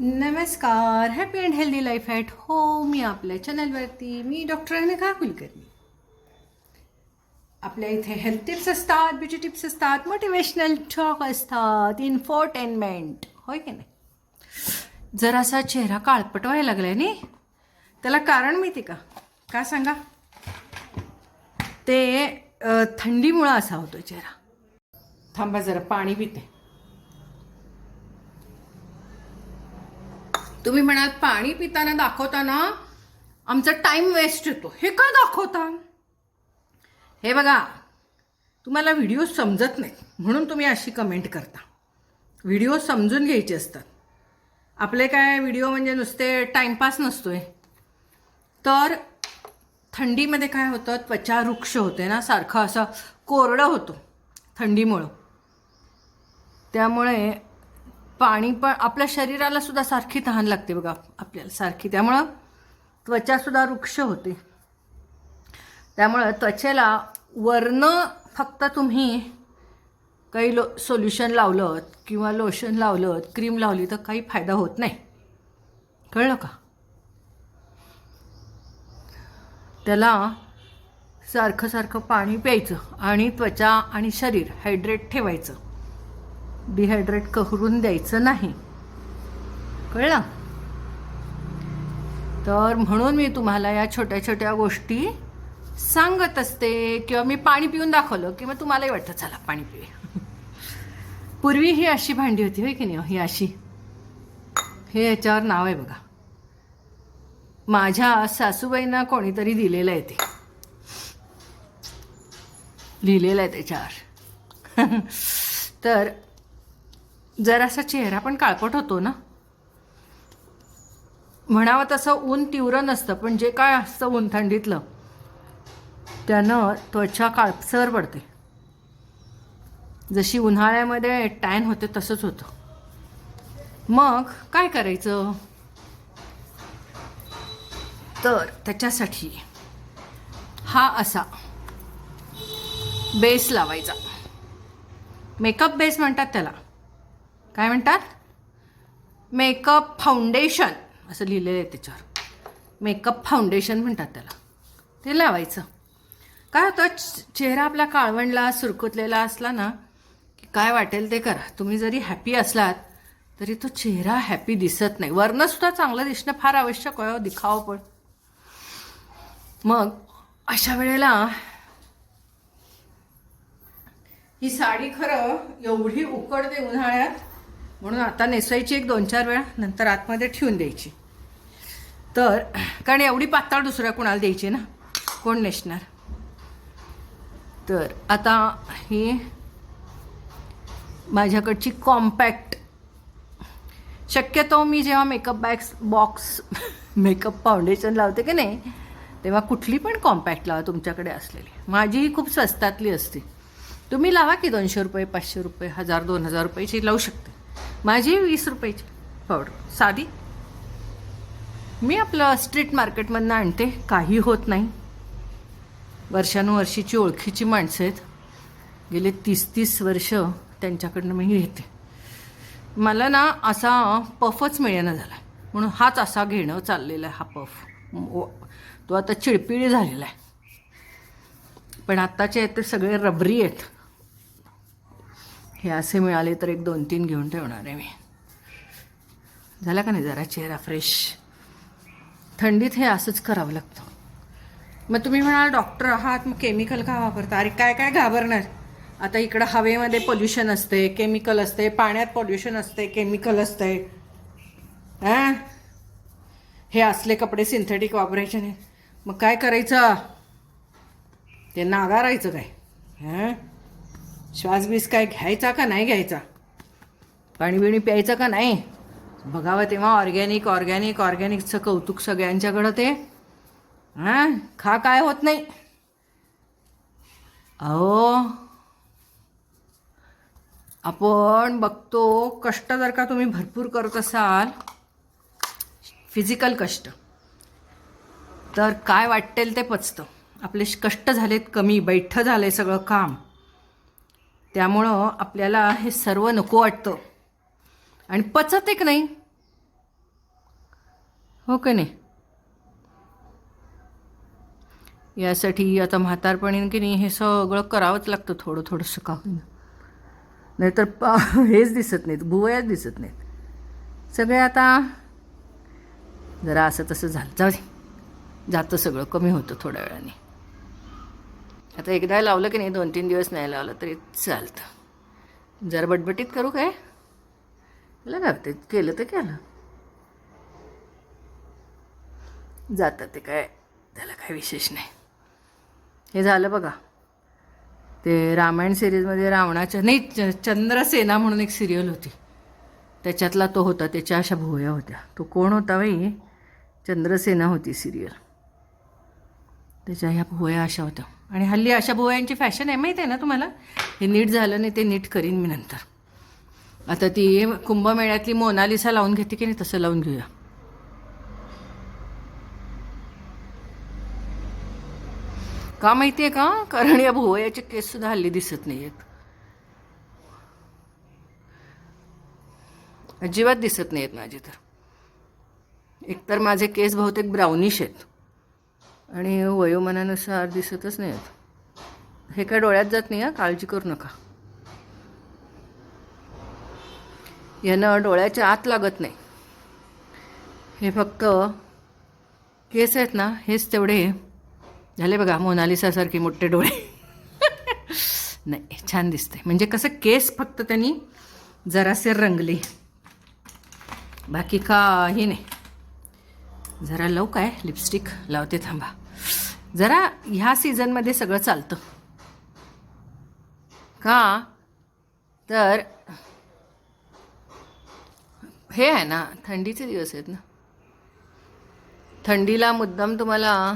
नमस्कार happy and healthy life at home मी आपल्या चॅनलवरती मी डॉक्टर अनघा कुलकर्णी. आपल्या इथे हेल्थ टिप्स असतात ब्युटी टिप्स असतात मोटिवेशनल टॉक असतात इन्फोटेनमेंट होय की नाही? जरासा चेहरा काळपट व्हायला लागलाय नाही त्याला कारण माहिती का? का सांगा? ते थंडीमुळं असा होतो चेहरा. थांबा जरा पाणी पिते. तुम्ही म्हणाल पाणी पिताना दाखवताना आमचा टाईम वेस्ट होतो हे का दाखवता? हे बघा तुम्हाला व्हिडिओ समजत नाही म्हणून तुम्ही अशी कमेंट करता. व्हिडिओ समजून घ्यायचे असतात. आपले काय व्हिडिओ म्हणजे नुसते टाईमपास नसतो आहे तर थंडीमध्ये काय होतं? त्वचा वृक्ष होते ना सारखं असं कोरडं होतं थंडीमुळं. त्यामुळे पाणी पण आपल्या शरीराला सुद्धा सारखी तहान लागते बघा आपल्याला सारखी. त्यामुळं त्वचासुद्धा वृक्ष होते. त्यामुळं त्वचेला वरनं फक्त तुम्ही काही लो सोल्युशन लावलं किंवा लोशन लावलं क्रीम लावली तर काही फायदा होत नाही. कळलं का? त्याला सारखं सारखं पाणी प्यायचं आणि त्वचा आणि शरीर हायड्रेट ठेवायचं. डिहायड्रेट करून द्यायचं नाही. कळलं? तर म्हणून मी तुम्हाला या छोट्या छोट्या गोष्टी सांगत असते किंवा मी पाणी पिऊन दाखवलं किंवा तुम्हालाही वाटतं चला पाणी पिऊया. पूर्वी ही अशी भांडी होती होय की नाही हो? ही अशी. हे याच्यावर नाव आहे बघा. माझ्या सासूबाईंना कोणीतरी दिलेलं आहे ते. लिहिलेलं आहे त्याच्यावर. तर जरासा चेहरा पण काळपट होतो ना? म्हणावं तसं ऊन तीव्र नसतं पण जे काय असतं ऊन थंडीतलं त्यानं त्वचा काळसर पडते. जशी उन्हाळ्यामध्ये टॅन होते तसंच होतं. मग काय करायचं? तर त्याच्यासाठी हा असा बेस लावायचा. मेकअप बेस म्हणतात त्याला. काय म्हणतात? मेकअप फाउंडेशन असं लिहिलेलं आहे त्याच्यावर. मेकअप फाउंडेशन म्हणतात त्याला. ते लावायचं. काय होतं? चेहरा आपला काळवंडला सुरकुतलेला असला ना की काय वाटेल ते करा. तुम्ही जरी हॅपी असलात तरी तो चेहरा हॅपी दिसत नाही. वरनं सुद्धा चांगलं दिसणं फार आवश्यक आहे हो, दिखावं पण. मग अशा वेळेला ही साडी खरं एवढी उकडते उन्हाळ्यात म्हणून आता नेसायची एक दोन चार वेळा नंतर आतमध्ये ठेवून द्यायची. तर कारण एवढी पातळ दुसऱ्या कोणाला द्यायची ना? कोण नेसणार? तर आता ही माझ्याकडची कॉम्पॅक्ट शक्यतो मी जेव्हा makeup bags box makeup foundation लावते की नाही तेव्हा कुठली पण कॉम्पॅक्ट लावा तुमच्याकडे असलेली. माझी ही खूप स्वस्तातली असते. तुम्ही लावा की दोनशे रुपये पाचशे रुपये हजार दोन हजार रुपयाची लावू शकते. माझी वीस रुपयाची पावडर साधी. मी आपलं स्ट्रीट मार्केटमधनं आणते. काही होत नाही. वर्षानुवर्षीची ओळखीची माणसं आहेत. गेले तीस तीस वर्ष त्यांच्याकडनं मी घेते. मला ना असा पफच मिळेना झाला. म्हणून हाच असा घेणं चाललेला आहे हा पफ. तो आता चिडपिडी झालेला आहे. पण आत्ताचे आहेत ते सगळे रबरी आहेत. हे असे मिळाले तर एक दोन तीन घेऊन ठेवणार आहे मी. झाला का नाही जरा चेहरा फ्रेश थंडीत हे असंच करावं लागतं. मग तुम्ही म्हणाल डॉक्टर आहात मग केमिकल का वापरता? अरे काय काय घाबरणार? आता इकडं हवेमध्ये पोल्युशन असते केमिकल असते पाण्यात पोल्युशन असते केमिकल असते हां? हे असले कपडे सिंथेटिक वापरायचे नाही. मग काय करायचं? ते नागारायचं काय? हां? श्वास बीस काय घ्यायचा का नाही घ्यायचा? पाणी बिणी प्यायचं का नाही? बघावं तेव्हा ऑर्गॅनिक ऑर्गॅनिक ऑर्गॅनिकचं कौतुक सगळ्यांच्याकडं ते. हां? खा काय होत नाही. अहो आपण बघतो कष्ट जर का तुम्ही भरपूर करत असाल फिजिकल कष्ट तर काय वाटेल ते पचतं. आपले कष्ट झालेत कमी बैठं झालंय सगळं काम. त्यामुळं आपल्याला हे सर्व नको वाटतं. आणि पचत एक नाही. हो का नाही? यासाठी आता म्हातारपणी की नाही हे सगळं करावंच लागतं थोडं थोडंसं का नाहीतर हेच दिसत नाहीत भुवयाच दिसत नाहीत. सगळे आता जरा असं तसं झालं. जाऊ जातं सगळं कमी होतं थोड्या वेळाने. आता एकदा लावलं की नाही दोन तीन दिवस नाही लावलं तरी चालतं. जरा बटबटीत करू काय? त्याला लागते केलं तर केलं. जातं ते काय त्याला काय विशेष नाही. हे झालं बघा. ते रामायण सिरीजमध्ये रावणाच्या नाही च- चंद्रसेना म्हणून एक सिरियल होती. त्याच्यातला तो होता त्याच्या अशा भुवया होत्या. तो कोण होता बाई? चंद्रसेना होती सिरियल त्याच्या ह्या भुवया अशा होत्या. आणि हल्ली अशा भुवयांची फॅशन आहे माहिती आहे ना तुम्हाला? हे नीट झालं नाही ते नीट करीन मी नंतर. आता ती कुंभमेळ्यातली मोनालिसा लावून घेते की नाही तसं लावून घेऊया. का माहिती आहे का? कारण या भुवयाचे केससुद्धा हल्ली दिसत नाही आहेत अजिबात दिसत नाहीत माझे तर. एकतर माझे केस बहुतेक ब्राउनिश आहेत. आणि वयोमानानुसार दिसतच नाही आहेत हे काय डोळ्यात जात नाही हा? काळजी करू नका. यानं डोळ्याच्या आत लागत नाही. हे फक्त केस आहेत ना हेच तेवढे झाले बघा मोनालिसासारखे मोठे डोळे. नाही छान दिसते म्हणजे कसं केस फक्त त्यांनी जरासे रंगले. बाकी काही नाही. जरा लव काय? लिपस्टिक लावते थांबा. जरा ह्या सीझनमध्ये सगळं चालतं. का? तर हे आहे ना थंडीचे दिवस आहेत ना. थंडीला मुद्दाम तुम्हाला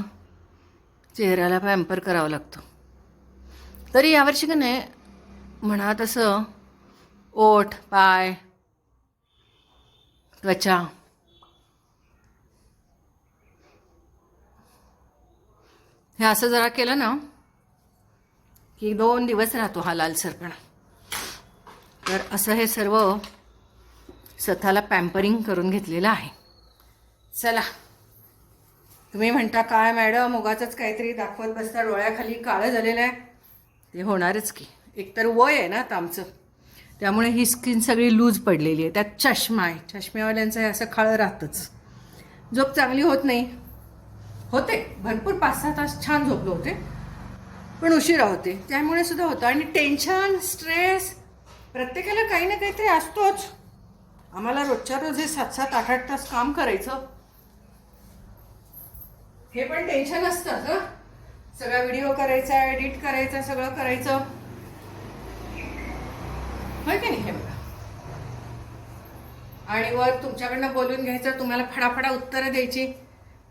चेहऱ्याला पॅम्पर करावं लागतं. तरी यावर्षी का नाही म्हणा तसं ओठ पाय त्वचा हे असं जरा केलं ना की दोन दिवस राहतो हा लालसरपणा तर असं हे सर्व स्वतःला पॅम्परिंग करून घेतलेलं आहे. चला. तुम्ही म्हणता काय मॅडम उगाच काहीतरी दाखवत बसता डोळ्याखाली काळं झालेलं आहे. ते होणारच की. एकतर वय आहे ना आता आमचं. त्यामुळे ही स्किन सगळी लूज पडलेली आहे. त्यात चष्मा आहे. चष्म्यावाल्यांचं हे असं खाळं राहतंच. झोप चांगली होत नाही. होते. भरपूर पाच सहा तास छान झोपले होते. पण उशिरा होते. त्यामुळे सुद्धा होतं. आणि टेन्शन स्ट्रेस प्रत्येकाला काही ना काहीतरी असतोच. आम्हाला रोजच्या रोज हे सात सात आठ आठ तास काम करायचं. हे पण टेन्शन असतं हं? सगळा व्हिडिओ करायचा एडिट करायचा सगळं करायचं. होय की नाही हे बघा. आणि वर तुमच्याकडनं बोलून घ्यायचं तुम्हाला फडाफडा उत्तरं द्यायची.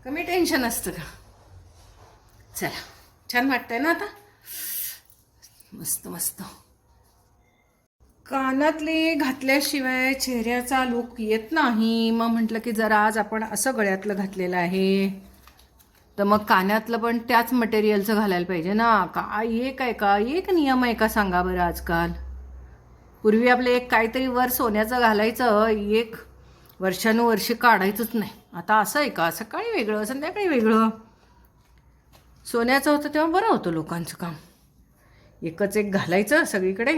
कमी टेन्शन असतं का? चला छान वाटतंय ना आता? मस्त मस्त. कानातले घातल्याशिवाय चेहऱ्याचा लुक येत नाही. मग म्हटलं की जरा आज आपण असं गळ्यातलं घातलेलं आहे. तर मग कानातलं पण त्याच मटेरियलचं घालायला पाहिजे ना. काय एक आहे का एक नियम आहे का सांगा बरं आजकाल? पूर्वी आपलं एक काहीतरी वर सोन्याचं घालायचं एक वर्षानुवर्षे काढायचंच नाही. आता असं आहे का? सकाळी वेगळं संध्याकाळी वेगळं. सोन्याचं होतं तेव्हा बरं होतं लोकांचं काम. एकच एक घालायचं सगळीकडे.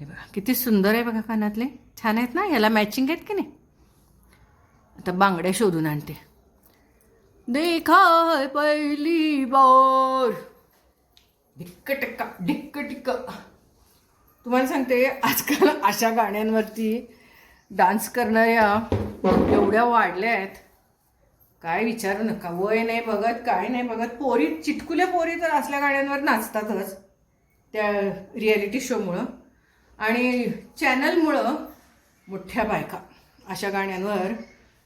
हे बघा किती सुंदर आहे बघा कानातले. छान आहेत ना? याला मॅचिंग आहेत की नाही? आता बांगड्या शोधून आणते. देखा पहिली बार. ढिक्क टिक्का ढिक्क टिक्क तुम्हाला सांगते आजकाल अशा गाण्यांवरती डान्स करणाऱ्या एवढ्या वाढल्या आहेत. काय विचारू नका. वय नाही बघत काय नाही बघत. पोरी चिटकुल्या पोरी तर असल्या गाण्यांवर नाचतातच त्या रियालिटी शोमुळं आणि चॅनलमुळं मोठ्या बायका अशा गाण्यांवर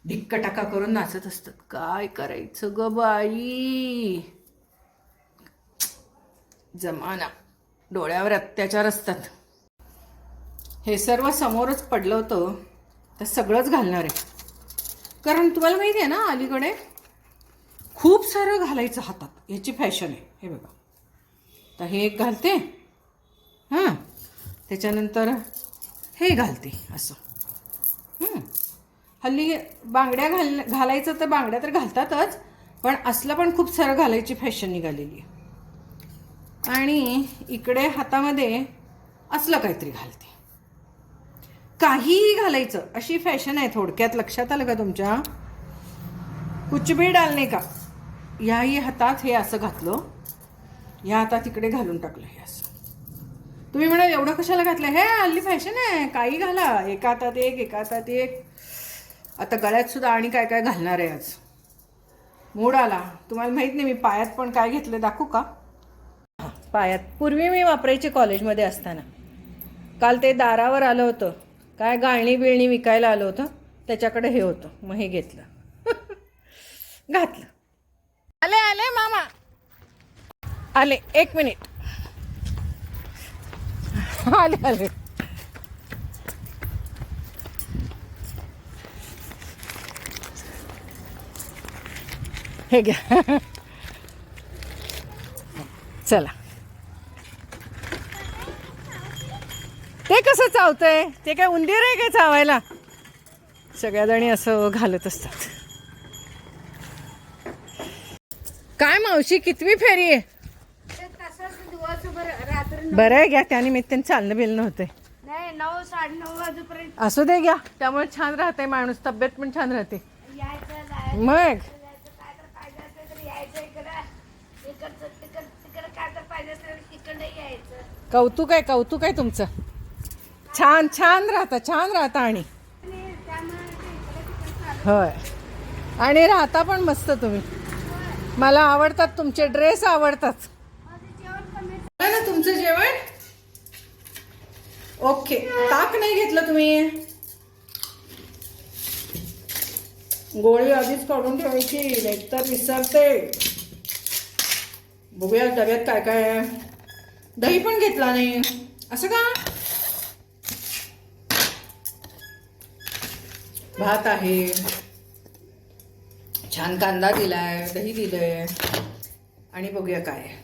ढिक्कटाका करून नाचत असतात. काय करायचं ग बाई? जमाना. डोळ्यावर अत्याचार असतात. हे सर्व समोरच पडलं होतं. तर सगळंच घालणार आहे. कारण तुम्हाला माहिती आहे ना अलीकडे खूप सारं घालायचं हातात. याची फॅशन आहे. हे बघा. तर हे एक घालते. हां. त्याच्यानंतर हे घालते असं. हल्ली बांगड्या घाल घालायचं तर बांगड्या तर घालतातच पण असलं पण खूप सारं घालायची फॅशन निघालेली आहे. आणि इकडे हातामध्ये असलं काहीतरी घालते. काहीही घालायचं. अशी फॅशन आहे थोडक्यात. लक्षात आलं का तुमच्या? कुचबी डालणे का? याही हातात हे असं घातलं. या हातात इकडे घालून टाकलं हे असं. तुम्ही म्हणाल एवढं कशाला घातलं? हे हल्ली फॅशन आहे. काही घाला. एका हातात एक एका हातात एक. आता गळ्यात सुद्धा आणि काय काय घालणार आहे आज? मूड आला. तुम्हाला माहीत नाही मी पायात पण काय घेतलं दाखवू का? पायात. पूर्वी मी वापरायचे कॉलेजमध्ये असताना. काल ते दारावर आलं होतं. काय गाळणी बिळणी विकायला आलं होतं त्याच्याकडे हे होतं मग हे घेतलं. घातलं. आले आले मामा. आले एक मिनिट. आले आले. हे घ्या. चला. ते कसं चावतंय? ते काय उंदीर आहे काय चावायला? सगळ्या जणी असं घालत असतात. काय मावशी कितवी फेरी आहे? बरं आहे घ्या. त्यानिमित्ताने चालणं बिलणं होतंय. नाही नऊ साडे नऊ वाजेपर्यंत. असू दे घ्या. त्यामुळे छान राहते माणूस तब्येत पण छान राहते. मग? कौतुक आहे कौतुक आहे तुमचं. छान छान राहता छान राहता आणि. होय. आणि राहता पण मस्त तुम्ही. मला आवडतात तुमचे ड्रेस आवडतात. ना तुमचं जेवण? ओके. ताक नाही घेतलं तुम्ही? गोळी आधीच काढून ठेवायची नाहीतर विसरते. बघूया डब्यात काय काय आहे. दही पण घेतला नाही. असं का? भात आहे. छान कांदा दिलाय दही दिलं आहे आणि बघूया काय.